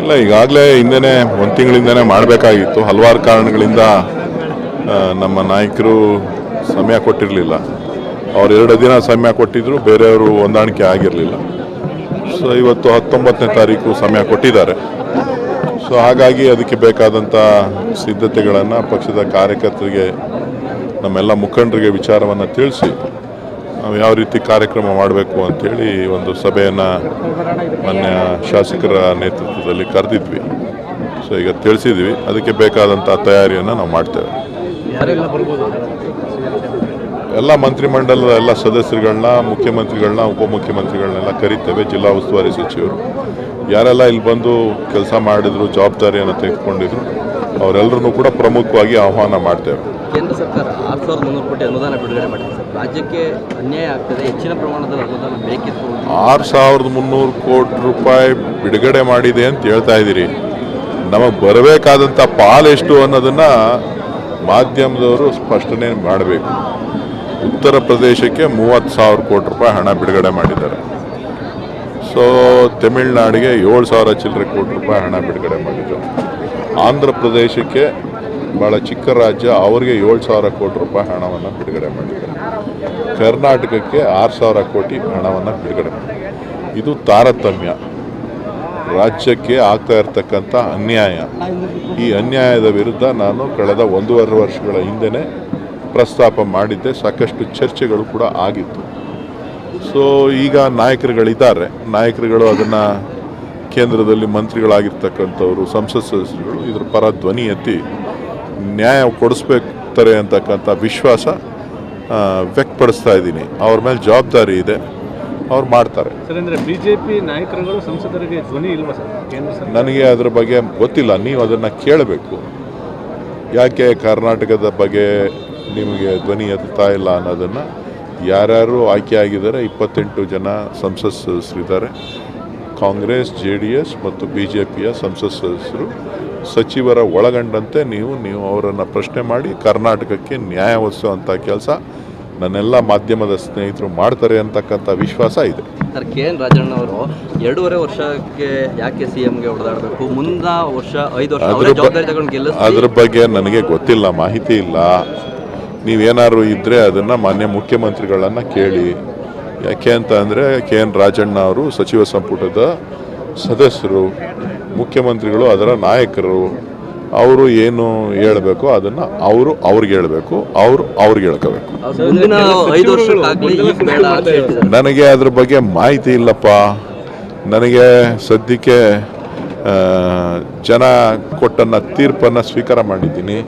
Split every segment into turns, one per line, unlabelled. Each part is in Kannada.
ಇಲ್ಲ, ಈಗಾಗಲೇ ಹಿಂದೆನೇ ಒಂದು ತಿಂಗಳಿಂದನೇ ಮಾಡಬೇಕಾಗಿತ್ತು. ಹಲವಾರು ಕಾರಣಗಳಿಂದ ನಮ್ಮ ನಾಯಕರು ಸಮಯ ಕೊಟ್ಟಿರಲಿಲ್ಲ. ಅವ್ರು ಎರಡು ದಿನ ಸಮಯ ಕೊಟ್ಟಿದ್ರು, ಬೇರೆಯವರು ಹೊಂದಾಣಿಕೆ ಆಗಿರಲಿಲ್ಲ. ಸೊ, ಇವತ್ತು ಹತ್ತೊಂಬತ್ತನೇ ತಾರೀಕು ಸಮಯ ಕೊಟ್ಟಿದ್ದಾರೆ. ಸೊ, ಹಾಗಾಗಿ ಅದಕ್ಕೆ ಬೇಕಾದಂಥ ಸಿದ್ಧತೆಗಳನ್ನು ಪಕ್ಷದ ಕಾರ್ಯಕರ್ತರಿಗೆ, ನಮ್ಮೆಲ್ಲ ಮುಖಂಡರಿಗೆ ವಿಚಾರವನ್ನು ತಿಳಿಸಿ ನಾವು ಯಾವ ರೀತಿ ಕಾರ್ಯಕ್ರಮ ಮಾಡಬೇಕು ಅಂಥೇಳಿ ಒಂದು ಸಭೆಯನ್ನು ಮಾನ್ಯ ಶಾಸಕರ ನೇತೃತ್ವದಲ್ಲಿ ಕರೆದಿದ್ವಿ. ಸೊ ಈಗ ತಿಳಿಸಿದ್ವಿ. ಅದಕ್ಕೆ ಬೇಕಾದಂಥ ತಯಾರಿಯನ್ನು ನಾವು ಮಾಡ್ತೇವೆ. ಎಲ್ಲ ಮಂತ್ರಿಮಂಡಲದ ಎಲ್ಲ ಸದಸ್ಯರುಗಳನ್ನ, ಮುಖ್ಯಮಂತ್ರಿಗಳನ್ನ, ಉಪಮುಖ್ಯಮಂತ್ರಿಗಳನ್ನೆಲ್ಲ ಕರಿತೇವೆ. ಜಿಲ್ಲಾ ಉಸ್ತುವಾರಿ ಸಚಿವರು. ಯಾರೆಲ್ಲ ಇಲ್ಲಿ ಬಂದು ಕೆಲಸ ಮಾಡಿದ್ರು, ಜವಾಬ್ದಾರಿಯನ್ನು ತೆಗೆದುಕೊಂಡಿದ್ರು ಅವರೆಲ್ಲರನ್ನೂ ಕೂಡ ಪ್ರಮುಖವಾಗಿ ಆಹ್ವಾನ ಮಾಡ್ತೇವೆ.
ಕೇಂದ್ರ ಸರ್ಕಾರ ಆರು ಸಾವಿರದ ಮುನ್ನೂರು ಕೋಟಿ ಅನುದಾನ ಬಿಡುಗಡೆ ಮಾಡಿದೆ ರಾಜ್ಯಕ್ಕೆ ಅನ್ಯಾಯ ಆಗ್ತದೆ ಹೆಚ್ಚಿನ ಪ್ರಮಾಣದಲ್ಲಿ ಅನುದಾನ ಬೇಕಿತ್ತು.
ಆರು ಸಾವಿರದ ಮುನ್ನೂರು ಕೋಟಿ ರೂಪಾಯಿ ಬಿಡುಗಡೆ ಮಾಡಿದೆ ಅಂತ ಹೇಳ್ತಾ ಇದ್ದೀರಿ. ನಮಗೆ ಬರಬೇಕಾದಂಥ ಪಾಲು ಎಷ್ಟು ಅನ್ನೋದನ್ನು ಮಾಧ್ಯಮದವರು ಸ್ಪಷ್ಟನೆ ಮಾಡಬೇಕು. ಉತ್ತರ ಪ್ರದೇಶಕ್ಕೆ ಮೂವತ್ತು ಸಾವಿರ ಕೋಟಿ ರೂಪಾಯಿ ಹಣ ಬಿಡುಗಡೆ ಮಾಡಿದ್ದಾರೆ. ಸೊ ತಮಿಳ್ನಾಡಿಗೆ ಏಳು ಸಾವಿರ ಚಿಲ್ಲರೆ ಕೋಟಿ ರೂಪಾಯಿ ಹಣ ಬಿಡುಗಡೆ ಮಾಡಿದ್ದಾರೆ ಆಂಧ್ರ ಪ್ರದೇಶಕ್ಕೆ ಭಾಳ ಚಿಕ್ಕ ರಾಜ್ಯ, ಅವರಿಗೆ ಏಳು ಸಾವಿರ ಕೋಟಿ ರೂಪಾಯಿ ಹಣವನ್ನು ಬಿಡುಗಡೆ ಮಾಡಿದ್ದಾರೆ. ಕರ್ನಾಟಕಕ್ಕೆ ಆರು ಸಾವಿರ ಕೋಟಿ ಹಣವನ್ನು ಬಿಡುಗಡೆ ಮಾಡಿದ್ದಾರೆ. ಇದು ತಾರತಮ್ಯ. ರಾಜ್ಯಕ್ಕೆ ಆಗ್ತಾ ಇರತಕ್ಕಂಥ ಅನ್ಯಾಯ. ಈ ಅನ್ಯಾಯದ ವಿರುದ್ಧ ನಾನು ಕಳೆದ ಒಂದೂವರೆ ವರ್ಷಗಳ ಹಿಂದೆ ಪ್ರಸ್ತಾಪ ಮಾಡಿದ್ದೆ. ಸಾಕಷ್ಟು ಚರ್ಚೆಗಳು ಕೂಡ ಆಗಿತ್ತು. ಸೊ ಈಗ ನಾಯಕರುಗಳಿದ್ದಾರೆ. ನಾಯಕರುಗಳು ಅದನ್ನು ಕೇಂದ್ರದಲ್ಲಿ ಮಂತ್ರಿಗಳಾಗಿರ್ತಕ್ಕಂಥವರು ಸಂಸತ್ ಸದಸ್ಯರುಗಳು ಇದ್ರ ಪರ ಧ್ವನಿ ಎತ್ತಿ ನ್ಯಾಯ ಕೊಡಿಸ್ಬೇಕಾರೆ ಅಂತಕ್ಕಂಥ ವಿಶ್ವಾಸ ವ್ಯಕ್ತಪಡಿಸ್ತಾ ಇದ್ದೀನಿ. ಅವ್ರ ಮೇಲೆ ಜವಾಬ್ದಾರಿ ಇದೆ. ಅವ್ರು ಮಾಡ್ತಾರೆ.
ಬಿಜೆಪಿ ನಾಯಕರುಗಳು ಸಂಸದರಿಗೆ ಧ್ವನಿ ಇಲ್ವಾ ಸರ್?
ನನಗೆ ಅದ್ರ ಬಗ್ಗೆ ಗೊತ್ತಿಲ್ಲ. ನೀವು ಅದನ್ನು ಕೇಳಬೇಕು. ಯಾಕೆ ಕರ್ನಾಟಕದ ಬಗ್ಗೆ ನಿಮಗೆ ಧ್ವನಿ ಎತ್ತಾ ಇಲ್ಲ ಅನ್ನೋದನ್ನು ಯಾರ್ಯಾರು ಆಯ್ಕೆ ಆಗಿದ್ದಾರೆ ಇಪ್ಪತ್ತೆಂಟು ಜನ ಸಂಸತ್ ಸದಸ್ಯರಿದ್ದಾರೆ. ಕಾಂಗ್ರೆಸ್ ಜೆ ಡಿ ಎಸ್ ಮತ್ತು ಬಿ ಜೆ ಪಿಯ ಸಂಸತ್ ಸದಸ್ಯರು ಸಚಿವರ ಒಳಗಂಡಂತೆ ನೀವು ನೀವು ಅವರನ್ನು ಪ್ರಶ್ನೆ ಮಾಡಿ ಕರ್ನಾಟಕಕ್ಕೆ ನ್ಯಾಯ ಒದಗಿಸುವಂಥ ಕೆಲಸ ನನ್ನೆಲ್ಲ ಮಾಧ್ಯಮದ ಸ್ನೇಹಿತರು ಮಾಡ್ತಾರೆ ಅಂತಕ್ಕಂಥ ವಿಶ್ವಾಸ ಇದೆ.
ಸರ್ ಕೆ ಎನ್ ರಾಜಣ್ಣ ಅವರು ಎರಡೂವರೆ ವರ್ಷಕ್ಕೆ ಯಾಕೆ ಸಿ ಎಂಗೆ ಹೊಡೆದಾಡಬೇಕು ಮುಂದ ವರ್ಷ ಐದು ವರ್ಷ
ಅದ್ರ ಬಗ್ಗೆ ನನಗೆ ಗೊತ್ತಿಲ್ಲ ಮಾಹಿತಿ ಇಲ್ಲ. ನೀವೇನಾದ್ರು ಇದ್ದರೆ ಅದನ್ನು ಮಾನ್ಯ ಮುಖ್ಯಮಂತ್ರಿಗಳನ್ನು ಕೇಳಿ. ಯಾಕೆ ಅಂತ ಅಂದರೆ ಕೆ ಎನ್ ರಾಜಣ್ಣ ಅವರು ಸಚಿವ ಸಂಪುಟದ ಸದಸ್ಯರು ಮುಖ್ಯಮಂತ್ರಿಗಳು ಅದರ ನಾಯಕರು. ಅವರು ಏನು ಹೇಳಬೇಕು ಅದನ್ನು ಅವರು ಅವ್ರಿಗೆ ಹೇಳಬೇಕು ಅವರು ಅವ್ರಿಗೆ ಹೇಳ್ಕೋಬೇಕು. ನನಗೆ ಅದ್ರ ಬಗ್ಗೆ ಮಾಹಿತಿ ಇಲ್ಲಪ್ಪ. ನನಗೆ ಸದ್ಯಕ್ಕೆ ಜನ ಕೊಟ್ಟನ್ನ ತೀರ್ಪನ್ನು ಸ್ವೀಕಾರ ಮಾಡಿದ್ದೀನಿ.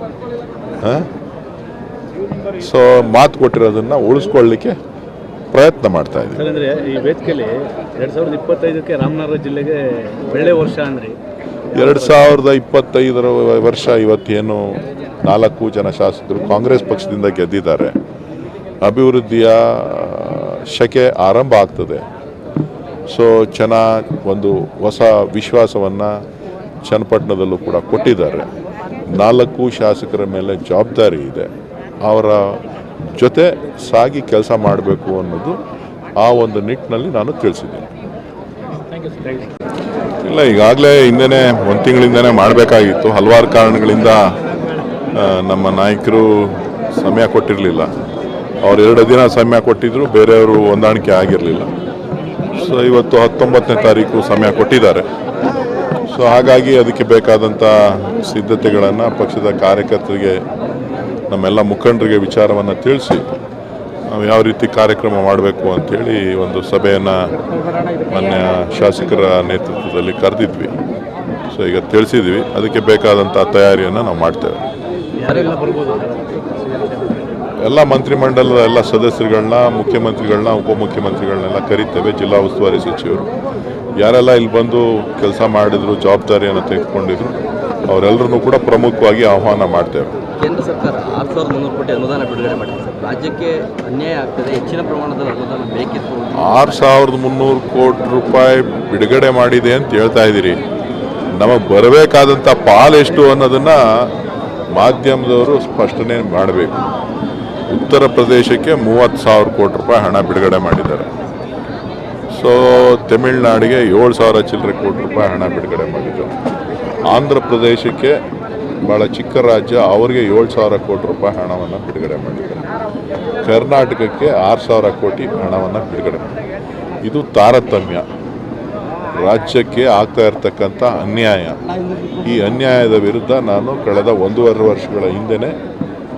ಸೊ ಮಾತು ಕೊಟ್ಟಿರೋದನ್ನು ಉಳಿಸ್ಕೊಳ್ಳಿಕ್ಕೆ ಪ್ರಯತ್ನ ಮಾಡ್ತಾ ಇದ್ದೀವಿ.
ಸರ್ ಅಂದ್ರೆ ಈ ವೇದಿಕೆಯಲ್ಲಿ ಎರಡ್ ಸಾವಿರದ ಇಪ್ಪತ್ತೈದಕ್ಕೆ ರಾಮನಗರ ಜಿಲ್ಲೆಗೆ ಒಳ್ಳೆ ವರ್ಷ ಅಂದ್ರೆ.
ಎರಡು ಸಾವಿರದ ಇಪ್ಪತ್ತೈದರ ವರ್ಷ ಇವತ್ತೇನು ನಾಲ್ಕು ಜನ ಶಾಸಕರು ಕಾಂಗ್ರೆಸ್ ಪಕ್ಷದಿಂದ ಗೆದ್ದಿದ್ದಾರೆ. ಅಭಿವೃದ್ಧಿಯ ಶಕೆ ಆರಂಭ ಆಗ್ತದೆ. ಸೊ ಜನ ಒಂದು ಹೊಸ ವಿಶ್ವಾಸವನ್ನು ಚನ್ನಪಟ್ಟಣದಲ್ಲೂ ಕೂಡ ಕೊಟ್ಟಿದ್ದಾರೆ. ನಾಲ್ಕು ಶಾಸಕರ ಮೇಲೆ ಜವಾಬ್ದಾರಿ ಇದೆ. ಅವರ ಜೊತೆ ಸಾಗಿ ಕೆಲಸ ಮಾಡಬೇಕು ಅನ್ನೋದು ಆ ಒಂದು ನಿಟ್ಟಿನಲ್ಲಿ ನಾನು ತಿಳಿಸಿದ್ದೀನಿ. ಇಲ್ಲ, ಈಗಾಗಲೇ ಹಿಂದೆನೇ, ಒಂದು ತಿಂಗಳಿಂದನೇ ಮಾಡಬೇಕಾಗಿತ್ತು. ಹಲವಾರು ಕಾರಣಗಳಿಂದ ನಮ್ಮ ನಾಯಕರು ಸಮಯ ಕೊಟ್ಟಿರಲಿಲ್ಲ. ಅವ್ರು ಎರಡು ದಿನ ಸಮಯ ಕೊಟ್ಟಿದ್ರು, ಬೇರೆಯವರು ಹೊಂದಾಣಿಕೆ ಆಗಿರಲಿಲ್ಲ. ಸೊ, ಇವತ್ತು ಹತ್ತೊಂಬತ್ತನೇ ತಾರೀಕು ಸಮಯ ಕೊಟ್ಟಿದ್ದಾರೆ. ಸೊ, ಹಾಗಾಗಿ ಅದಕ್ಕೆ ಬೇಕಾದಂಥ ಸಿದ್ಧತೆಗಳನ್ನು ಪಕ್ಷದ ಕಾರ್ಯಕರ್ತರಿಗೆ ನಮ್ಮೆಲ್ಲ ಮುಖಂಡರಿಗೆ ವಿಚಾರವನ್ನು ತಿಳಿಸಿ ನಾವು ಯಾವ ರೀತಿ ಕಾರ್ಯಕ್ರಮ ಮಾಡಬೇಕು ಅಂಥೇಳಿ ಒಂದು ಸಭೆಯನ್ನು ಮಾನ್ಯ ಶಾಸಕರ ನೇತೃತ್ವದಲ್ಲಿ ಕರೆದಿದ್ವಿ. ಸೊ ಈಗ ತಿಳಿಸಿದ್ವಿ. ಅದಕ್ಕೆ ಬೇಕಾದಂಥ ತಯಾರಿಯನ್ನು ನಾವು ಮಾಡ್ತೇವೆ. ಎಲ್ಲ ಮಂತ್ರಿಮಂಡಲದ ಎಲ್ಲ ಸದಸ್ಯರುಗಳನ್ನ ಮುಖ್ಯಮಂತ್ರಿಗಳನ್ನ ಉಪಮುಖ್ಯಮಂತ್ರಿಗಳನ್ನೆಲ್ಲ ಕರಿತೇವೆ, ಜಿಲ್ಲಾ ಉಸ್ತುವಾರಿ ಸಚಿವರು. ಯಾರೆಲ್ಲ ಇಲ್ಲಿ ಬಂದು ಕೆಲಸ ಮಾಡಿದ್ರು, ಜವಾಬ್ದಾರಿಯನ್ನು ತೆಗೆದುಕೊಂಡಿದ್ರು ಅವರೆಲ್ಲರನ್ನೂ ಕೂಡ ಪ್ರಮುಖವಾಗಿ ಆಹ್ವಾನ ಮಾಡ್ತೇವೆ.
ಸರ್ಕಾರ ಆರು ಸಾವಿರದ ಮುನ್ನೂರು ಕೋಟಿ ಅನುದಾನ ಬಿಡುಗಡೆ ಮಾಡಿದೆ. ರಾಜ್ಯಕ್ಕೆ ಅನ್ಯಾಯ ಆಗ್ತದೆ, ಹೆಚ್ಚಿನ ಪ್ರಮಾಣದಲ್ಲಿ ಅನುದಾನ ಬೇಕಿತ್ತು
ಆರು ಸಾವಿರದ ಮುನ್ನೂರು ಕೋಟಿ ರೂಪಾಯಿ ಬಿಡುಗಡೆ ಮಾಡಿದೆ ಅಂತ ಹೇಳ್ತಾ ಇದ್ದೀರಿ. ನಮಗೆ ಬರಬೇಕಾದಂಥ ಪಾಲು ಎಷ್ಟು ಅನ್ನೋದನ್ನು ಮಾಧ್ಯಮದವರು ಸ್ಪಷ್ಟನೆ ಮಾಡಬೇಕು. ಉತ್ತರ ಪ್ರದೇಶಕ್ಕೆ ಮೂವತ್ತು ಸಾವಿರ ಕೋಟಿ ರೂಪಾಯಿ ಹಣ ಬಿಡುಗಡೆ ಮಾಡಿದ್ದಾರೆ. ಸೊ ತಮಿಳ್ನಾಡಿಗೆ ಏಳು ಸಾವಿರ ಚಿಲ್ಲರೆ ಕೋಟಿ ರೂಪಾಯಿ ಹಣ ಬಿಡುಗಡೆ ಮಾಡಿದ್ರು. ಆಂಧ್ರ ಪ್ರದೇಶಕ್ಕೆ ಭಾಳ ಚಿಕ್ಕ ರಾಜ್ಯ, ಅವರಿಗೆ ಏಳು ಸಾವಿರ ಕೋಟಿ ರೂಪಾಯಿ ಹಣವನ್ನು ಬಿಡುಗಡೆ ಮಾಡಿದ್ದಾರೆ. ಕರ್ನಾಟಕಕ್ಕೆ ಆರು ಸಾವಿರ ಕೋಟಿ ಹಣವನ್ನು ಬಿಡುಗಡೆ ಮಾಡಿದ್ದಾರೆ. ಇದು ತಾರತಮ್ಯ. ರಾಜ್ಯಕ್ಕೆ ಆಗ್ತಾ ಇರತಕ್ಕಂಥ ಅನ್ಯಾಯ. ಈ ಅನ್ಯಾಯದ ವಿರುದ್ಧ ನಾನು ಕಳೆದ ಒಂದೂವರೆ ವರ್ಷಗಳ ಹಿಂದೆಯೇ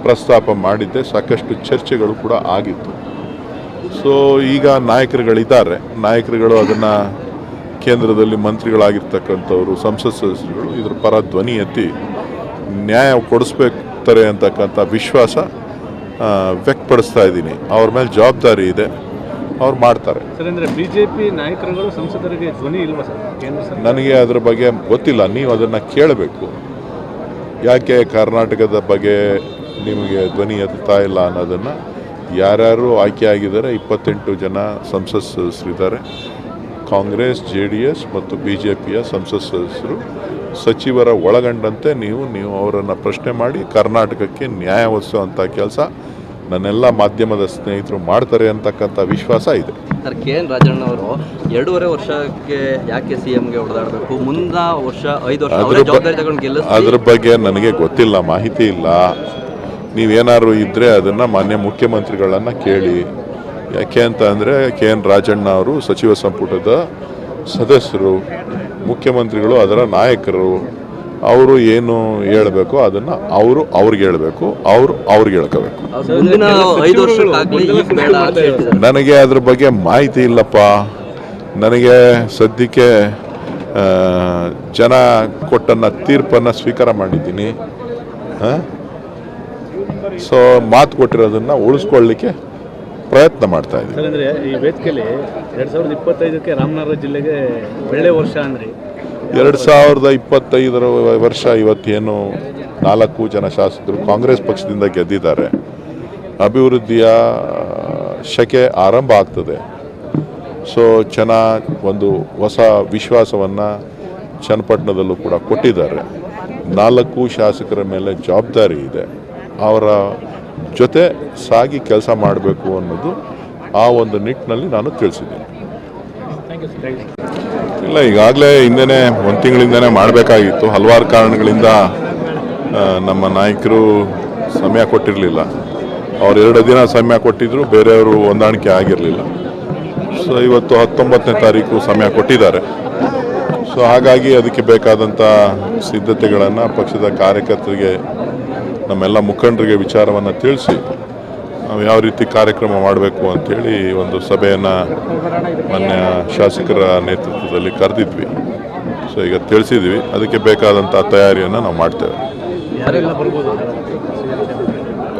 ಪ್ರಸ್ತಾಪ ಮಾಡಿದ್ದೆ. ಸಾಕಷ್ಟು ಚರ್ಚೆಗಳು ಕೂಡ ಆಗಿತ್ತು. ಸೊ ಈಗ ನಾಯಕರುಗಳಿದ್ದಾರೆ. ನಾಯಕರುಗಳು ಅದನ್ನು ಕೇಂದ್ರದಲ್ಲಿ ಮಂತ್ರಿಗಳಾಗಿರ್ತಕ್ಕಂಥವ್ರು, ಸಂಸತ್ ಸದಸ್ಯರುಗಳು, ಇದರ ಪರ ಧ್ವನಿ ಎತ್ತಿ ನ್ಯಾಯ ಕೊಡಿಸ್ಬೇಕಾರೆ ಅಂತಕ್ಕಂಥ ವಿಶ್ವಾಸ ವ್ಯಕ್ತಪಡಿಸ್ತಾ ಇದ್ದೀನಿ. ಅವ್ರ ಮೇಲೆ ಜವಾಬ್ದಾರಿ ಇದೆ. ಅವ್ರು ಮಾಡ್ತಾರೆ.
ಸರ್ ಅಂದರೆ ಬಿ ಜೆ ಪಿ ನಾಯಕರುಗಳು ಸಂಸದರಿಗೆ ಧ್ವನಿ ಇಲ್ವಾ ಸರ್? ಕೇಂದ್ರ
ನನಗೆ ಅದ್ರ ಬಗ್ಗೆ ಗೊತ್ತಿಲ್ಲ. ನೀವು ಅದನ್ನು ಕೇಳಬೇಕು. ಯಾಕೆ ಕರ್ನಾಟಕದ ಬಗ್ಗೆ ನಿಮಗೆ ಧ್ವನಿ ಎತ್ತಾ ಇಲ್ಲ ಅನ್ನೋದನ್ನು ಯಾರ್ಯಾರು ಆಯ್ಕೆ ಆಗಿದ್ದಾರೆ ಇಪ್ಪತ್ತೆಂಟು ಜನ ಸಂಸತ್ ಸದಸ್ಯರಿದ್ದಾರೆ ಕಾಂಗ್ರೆಸ್ ಜೆ ಡಿ ಎಸ್ ಮತ್ತು ಬಿ ಜೆ ಪಿಯ ಸಂಸತ್ ಸದಸ್ಯರು ಸಚಿವರ ಒಳಗಂಡಂತೆ ನೀವು ನೀವು ಅವರನ್ನು ಪ್ರಶ್ನೆ ಮಾಡಿ ಕರ್ನಾಟಕಕ್ಕೆ ನ್ಯಾಯ ಒದಿಸುವಂಥ ಕೆಲಸ ನನ್ನೆಲ್ಲ ಮಾಧ್ಯಮದ ಸ್ನೇಹಿತರು ಮಾಡ್ತಾರೆ ಅಂತಕ್ಕಂಥ ವಿಶ್ವಾಸ ಇದೆ.
ಸರ್ ಕೆ ಎನ್ ರಾಜಣ್ಣ ಅವರು ಎರಡೂವರೆ ವರ್ಷಕ್ಕೆ ಯಾಕೆ ಸಿ ಎಂಗೆ ಹೊಡೆದಾಡಬೇಕು ಮುಂದ ವರ್ಷ ಐದು ವರ್ಷ
ಅದ್ರ
ಅವರೇ ಜವಾಬ್ದಾರಿ ತಗೊಂಡು ಗೆಲ್ಲಿಸಿ
ಅದ್ರ ಬಗ್ಗೆ ನನಗೆ ಗೊತ್ತಿಲ್ಲ ಮಾಹಿತಿ ಇಲ್ಲ. ನೀವೇನಾದ್ರು ಇದ್ದರೆ ಅದನ್ನು ಮಾನ್ಯ ಮುಖ್ಯಮಂತ್ರಿಗಳನ್ನು ಕೇಳಿ. ಯಾಕೆ ಅಂತ ಅಂದರೆ ಕೆ ಎನ್ ರಾಜಣ್ಣ ಅವರು ಸಚಿವ ಸಂಪುಟದ ಸದಸ್ಯರು ಮುಖ್ಯಮಂತ್ರಿಗಳು ಅದರ ನಾಯಕರು. ಅವರು ಏನು ಹೇಳಬೇಕು ಅದನ್ನು ಅವರು ಅವ್ರಿಗೆ ಹೇಳಬೇಕು ಅವರು ಅವ್ರಿಗೆ ಹೇಳ್ಕೋಬೇಕು. ನನಗೆ ಅದ್ರ ಬಗ್ಗೆ ಮಾಹಿತಿ ಇಲ್ಲಪ್ಪ. ನನಗೆ ಸದ್ಯಕ್ಕೆ ಜನ ಕೊಟ್ಟನ್ನ ತೀರ್ಪನ್ನು ಸ್ವೀಕಾರ ಮಾಡಿದ್ದೀನಿ. ಸೊ ಮಾತು ಕೊಟ್ಟಿರೋದನ್ನು ಉಳಿಸ್ಕೊಳ್ಳಿಕ್ಕೆ ಪ್ರಯತ್ನ ಮಾಡ್ತಾ
ಇದೆ ಅಂದರೆ ಈ ವೇದಿಕೆಯಲ್ಲಿ ಎರಡು ಸಾವಿರದ ಇಪ್ಪತ್ತೈದಕ್ಕೆ ರಾಮನಗರ ಜಿಲ್ಲೆಗೆ ಒಳ್ಳೆ ವರ್ಷ ಅಂದ್ರೆ.
ಎರಡು ಸಾವಿರದ ಇಪ್ಪತ್ತೈದರ ವರ್ಷ ಇವತ್ತೇನು ನಾಲ್ಕು ಜನ ಶಾಸಕರು ಕಾಂಗ್ರೆಸ್ ಪಕ್ಷದಿಂದ ಗೆದ್ದಿದ್ದಾರೆ. ಅಭಿವೃದ್ಧಿಯ ಶಕೆ ಆರಂಭ ಆಗ್ತದೆ. ಸೊ ಜನ ಒಂದು ಹೊಸ ವಿಶ್ವಾಸವನ್ನು ಚನ್ನಪಟ್ಟಣದಲ್ಲೂ ಕೂಡ ಕೊಟ್ಟಿದ್ದಾರೆ. ನಾಲ್ಕು ಶಾಸಕರ ಮೇಲೆ ಜವಾಬ್ದಾರಿ ಇದೆ. ಅವರ ಜೊತೆ ಸಾಗಿ ಕೆಲಸ ಮಾಡಬೇಕು ಅನ್ನೋದು ಆ ಒಂದು ನಿಟ್ಟಿನಲ್ಲಿ ನಾನು ತಿಳಿಸಿದ್ದೀನಿ. ಇಲ್ಲ, ಈಗಾಗಲೇ ಹಿಂದೆನೇ ಒಂದು ತಿಂಗಳಿಂದನೇ ಮಾಡಬೇಕಾಗಿತ್ತು. ಹಲವಾರು ಕಾರಣಗಳಿಂದ ನಮ್ಮ ನಾಯಕರು ಸಮಯ ಕೊಟ್ಟಿರಲಿಲ್ಲ. ಅವ್ರು ಎರಡು ದಿನ ಸಮಯ ಕೊಟ್ಟಿದ್ರು, ಬೇರೆಯವರು ಹೊಂದಾಣಿಕೆ ಆಗಿರಲಿಲ್ಲ. ಸೊ, ಇವತ್ತು ಹತ್ತೊಂಬತ್ತನೇ ತಾರೀಕು ಸಮಯ ಕೊಟ್ಟಿದ್ದಾರೆ. ಸೊ, ಹಾಗಾಗಿ ಅದಕ್ಕೆ ಬೇಕಾದಂಥ ಸಿದ್ಧತೆಗಳನ್ನು ಪಕ್ಷದ ಕಾರ್ಯಕರ್ತರಿಗೆ ನಮ್ಮೆಲ್ಲ ಮುಖಂಡರಿಗೆ ವಿಚಾರವನ್ನು ತಿಳಿಸಿ ನಾವು ಯಾವ ರೀತಿ ಕಾರ್ಯಕ್ರಮ ಮಾಡಬೇಕು ಅಂಥೇಳಿ ಒಂದು ಸಭೆಯನ್ನು ಮಾನ್ಯ ಶಾಸಕರ ನೇತೃತ್ವದಲ್ಲಿ ಕರೆದಿದ್ವಿ. ಸೊ ಈಗ ತಿಳಿಸಿದ್ವಿ. ಅದಕ್ಕೆ ಬೇಕಾದಂಥ ತಯಾರಿಯನ್ನು ನಾವು ಮಾಡ್ತೇವೆ.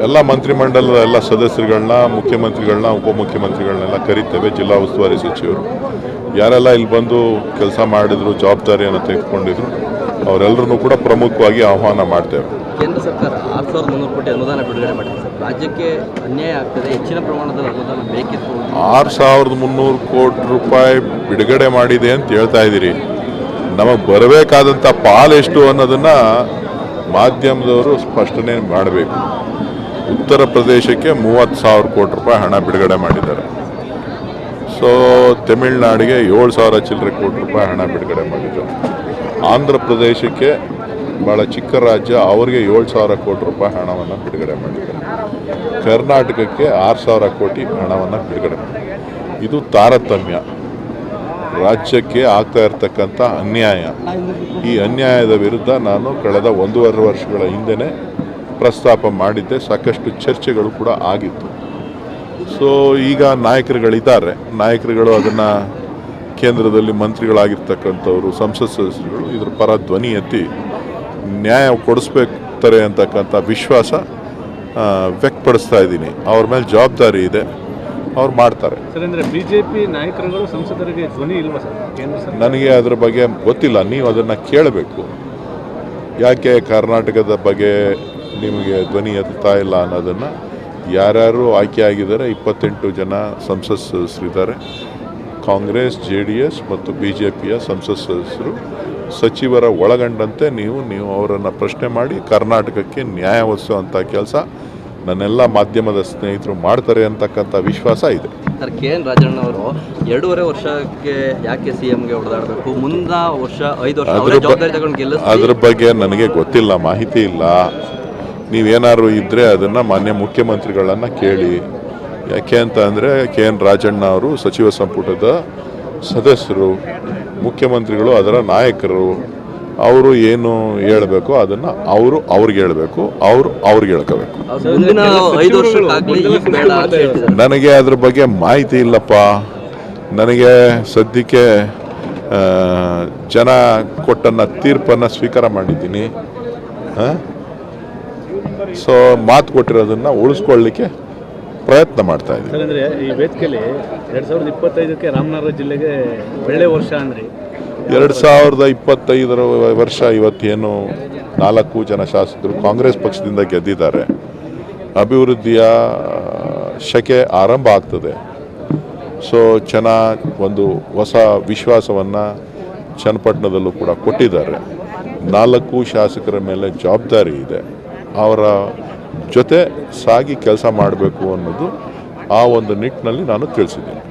ಎಲ್ಲ ಮಂತ್ರಿಮಂಡಲದ ಎಲ್ಲ ಸದಸ್ಯರುಗಳನ್ನ, ಮುಖ್ಯಮಂತ್ರಿಗಳನ್ನ, ಉಪಮುಖ್ಯಮಂತ್ರಿಗಳನ್ನೆಲ್ಲ ಕರಿತೇವೆ. ಜಿಲ್ಲಾ ಉಸ್ತುವಾರಿ ಸಚಿವರು. ಯಾರೆಲ್ಲ ಇಲ್ಲಿ ಬಂದು ಕೆಲಸ ಮಾಡಿದ್ರು, ಜವಾಬ್ದಾರಿಯನ್ನು ತೆಗೆದುಕೊಂಡಿದ್ರು ಅವರೆಲ್ಲರನ್ನೂ ಕೂಡ ಪ್ರಮುಖವಾಗಿ ಆಹ್ವಾನ ಮಾಡ್ತೇವೆ.
ಕೇಂದ್ರ ಸರ್ಕಾರ ಆರು ಸಾವಿರದ ಮುನ್ನೂರು ಕೋಟಿ ಅನುದಾನ ಬಿಡುಗಡೆ ಮಾಡಿದೆ ರಾಜ್ಯಕ್ಕೆ ಅನ್ಯಾಯ ಆಗ್ತದೆ ಹೆಚ್ಚಿನ ಪ್ರಮಾಣದಲ್ಲಿ ಅನುದಾನ ಬೇಕಿತ್ತು
ಆರು ಸಾವಿರದ ಮುನ್ನೂರು ಕೋಟಿ ರೂಪಾಯಿ ಬಿಡುಗಡೆ ಮಾಡಿದೆ ಅಂತ ಹೇಳ್ತಾ ಇದ್ದೀರಿ. ನಮಗೆ ಬರಬೇಕಾದಂಥ ಪಾಲ್ ಎಷ್ಟು ಅನ್ನೋದನ್ನು ಮಾಧ್ಯಮದವರು ಸ್ಪಷ್ಟನೆ ಮಾಡಬೇಕು. ಉತ್ತರ ಪ್ರದೇಶಕ್ಕೆ ಮೂವತ್ತು ಸಾವಿರ ಕೋಟಿ ರೂಪಾಯಿ ಹಣ ಬಿಡುಗಡೆ ಮಾಡಿದ್ದಾರೆ. ಸೊ ತಮಿಳ್ನಾಡಿಗೆ ಏಳು ಸಾವಿರ ಚಿಲ್ಲರೆ ಕೋಟಿ ರೂಪಾಯಿ ಹಣ ಬಿಡುಗಡೆ ಮಾಡಿದ್ರು. ಆಂಧ್ರ ಪ್ರದೇಶಕ್ಕೆ ಭಾಳ ಚಿಕ್ಕ ರಾಜ್ಯ, ಅವರಿಗೆ ಏಳು ಸಾವಿರ ಕೋಟಿ ರೂಪಾಯಿ ಹಣವನ್ನು ಬಿಡುಗಡೆ ಮಾಡಿದ್ದಾರೆ. ಕರ್ನಾಟಕಕ್ಕೆ ಆರು ಸಾವಿರ ಕೋಟಿ ಹಣವನ್ನು ಬಿಡುಗಡೆ ಮಾಡಿದ್ದಾರೆ. ಇದು ತಾರತಮ್ಯ. ರಾಜ್ಯಕ್ಕೆ ಆಗ್ತಾ ಇರತಕ್ಕಂಥ ಅನ್ಯಾಯ. ಈ ಅನ್ಯಾಯದ ವಿರುದ್ಧ ನಾನು ಕಳೆದ ಒಂದೂವರೆ ವರ್ಷಗಳ ಹಿಂದೆನೇ ಪ್ರಸ್ತಾಪ ಮಾಡಿದ್ದೆ. ಸಾಕಷ್ಟು ಚರ್ಚೆಗಳು ಕೂಡ ಆಗಿತ್ತು. ಸೊ ಈಗ ನಾಯಕರುಗಳಿದ್ದಾರೆ. ನಾಯಕರುಗಳು ಅದನ್ನು ಕೇಂದ್ರದಲ್ಲಿ ಮಂತ್ರಿಗಳಾಗಿರ್ತಕ್ಕಂಥವರು ಸಂಸತ್ ಸದಸ್ಯರುಗಳು ಇದ್ರ ಪರ ಧ್ವನಿ ಎತ್ತಿ ನ್ಯಾಯ ಕೊಡಿಸ್ಬೇಕಾರೆ ಅಂತಕ್ಕಂಥ ವಿಶ್ವಾಸ ವ್ಯಕ್ತಪಡಿಸ್ತಾ ಇದ್ದೀನಿ. ಅವ್ರ ಮೇಲೆ ಜವಾಬ್ದಾರಿ ಇದೆ. ಅವ್ರು ಮಾಡ್ತಾರೆ.
ನಾಯಕರುಗಳು ಸಂಸದರಿಗೆ ಧ್ವನಿ ಇಲ್ವಾ
ನನಗೆ ಅದ್ರ ಬಗ್ಗೆ ಗೊತ್ತಿಲ್ಲ. ನೀವು ಅದನ್ನು ಕೇಳಬೇಕು. ಯಾಕೆ ಕರ್ನಾಟಕದ ಬಗ್ಗೆ ನಿಮಗೆ ಧ್ವನಿ ಎತ್ತಾ ಇಲ್ಲ ಅನ್ನೋದನ್ನು ಯಾರ್ಯಾರು ಆಯ್ಕೆ ಆಗಿದ್ದಾರೆ ಇಪ್ಪತ್ತೆಂಟು ಜನ ಸಂಸತ್ ಸದಸ್ಯರಿದ್ದಾರೆ. ಕಾಂಗ್ರೆಸ್ ಜೆ ಡಿ ಎಸ್ ಮತ್ತು ಬಿ ಜೆ ಪಿಯ ಸಂಸತ್ ಸದಸ್ಯರು ಸಚಿವರ ಒಳಗಂಡಂತೆ ನೀವು ನೀವು ಅವರನ್ನು ಪ್ರಶ್ನೆ ಮಾಡಿ ಕರ್ನಾಟಕಕ್ಕೆ ನ್ಯಾಯ ಒದಗಿಸುವಂಥ ಕೆಲಸ ನನ್ನೆಲ್ಲ ಮಾಧ್ಯಮದ ಸ್ನೇಹಿತರು ಮಾಡ್ತಾರೆ ಅಂತಕ್ಕಂಥ ವಿಶ್ವಾಸ ಇದೆ.
ಸರ್ ಕೆ ಎನ್ ರಾಜಣ್ಣ ಅವರು ಎರಡೂವರೆ ವರ್ಷಕ್ಕೆ ಯಾಕೆ ಸಿ ಎಂಗೆ ಹೊಡೆದಾಡಬೇಕು ಮುಂದ ವರ್ಷ ಐದು ವರ್ಷ
ಅದ್ರ ಬಗ್ಗೆ ನನಗೆ ಗೊತ್ತಿಲ್ಲ ಮಾಹಿತಿ ಇಲ್ಲ. ನೀವೇನಾದ್ರು ಇದ್ದರೆ ಅದನ್ನು ಮಾನ್ಯ ಮುಖ್ಯಮಂತ್ರಿಗಳನ್ನ ಕೇಳಿ. ಯಾಕೆ ಅಂತ ಅಂದರೆ ಕೆ ಎನ್ ರಾಜಣ್ಣ ಅವರು ಸಚಿವ ಸಂಪುಟದ ಸದಸ್ಯರು ಮುಖ್ಯಮಂತ್ರಿಗಳು ಅದರ ನಾಯಕರು. ಅವರು ಏನು ಹೇಳಬೇಕು ಅದನ್ನು ಅವರು ಅವ್ರಿಗೆ ಹೇಳಬೇಕು ಅವರು ಅವ್ರಿಗೆ ಹೇಳ್ಕೋಬೇಕು. ನನಗೆ ಅದ್ರ ಬಗ್ಗೆ ಮಾಹಿತಿ ಇಲ್ಲಪ್ಪ. ನನಗೆ ಸದ್ಯಕ್ಕೆ ಜನ ಕೊಟ್ಟನ್ನ ತೀರ್ಪನ್ನು ಸ್ವೀಕಾರ ಮಾಡಿದ್ದೀನಿ. ಸೊ ಮಾತು ಕೊಟ್ಟಿರೋದನ್ನು ಉಳಿಸ್ಕೊಳ್ಳಿಕ್ಕೆ ಪ್ರಯತ್ನ ಮಾಡ್ತಾ
ಇದ್ದೀವಿ. ಅಂದರೆ ಈ ವೇದಿಕೆಯಲ್ಲಿ ಎರಡು ಸಾವಿರದ ಇಪ್ಪತ್ತೈದಕ್ಕೆ ರಾಮನಗರ ಜಿಲ್ಲೆಗೆ ಒಳ್ಳೆ ವರ್ಷ ಅಂದ್ರೆ.
ಎರಡು ಸಾವಿರದ ಇಪ್ಪತ್ತೈದರ ವರ್ಷ ಇವತ್ತೇನು ನಾಲ್ಕು ಜನ ಶಾಸಕರು ಕಾಂಗ್ರೆಸ್ ಪಕ್ಷದಿಂದ ಗೆದ್ದಿದ್ದಾರೆ. ಅಭಿವೃದ್ಧಿಯ ಶಕೆ ಆರಂಭ ಆಗ್ತದೆ. ಸೊ ಜನ ಒಂದು ಹೊಸ ವಿಶ್ವಾಸವನ್ನು ಚನ್ನಪಟ್ಟಣದಲ್ಲೂ ಕೂಡ ಕೊಟ್ಟಿದ್ದಾರೆ. ನಾಲ್ಕು ಶಾಸಕರ ಮೇಲೆ ಜವಾಬ್ದಾರಿ ಇದೆ. ಅವರ ಜೊತೆ ಸಾಗಿ ಕೆಲಸ ಮಾಡಬೇಕು ಅನ್ನೋದು ಆ ಒಂದು ನಿಟ್ಟಿನಲ್ಲಿ ನಾನು ತಿಳಿಸಿದ್ದೀನಿ.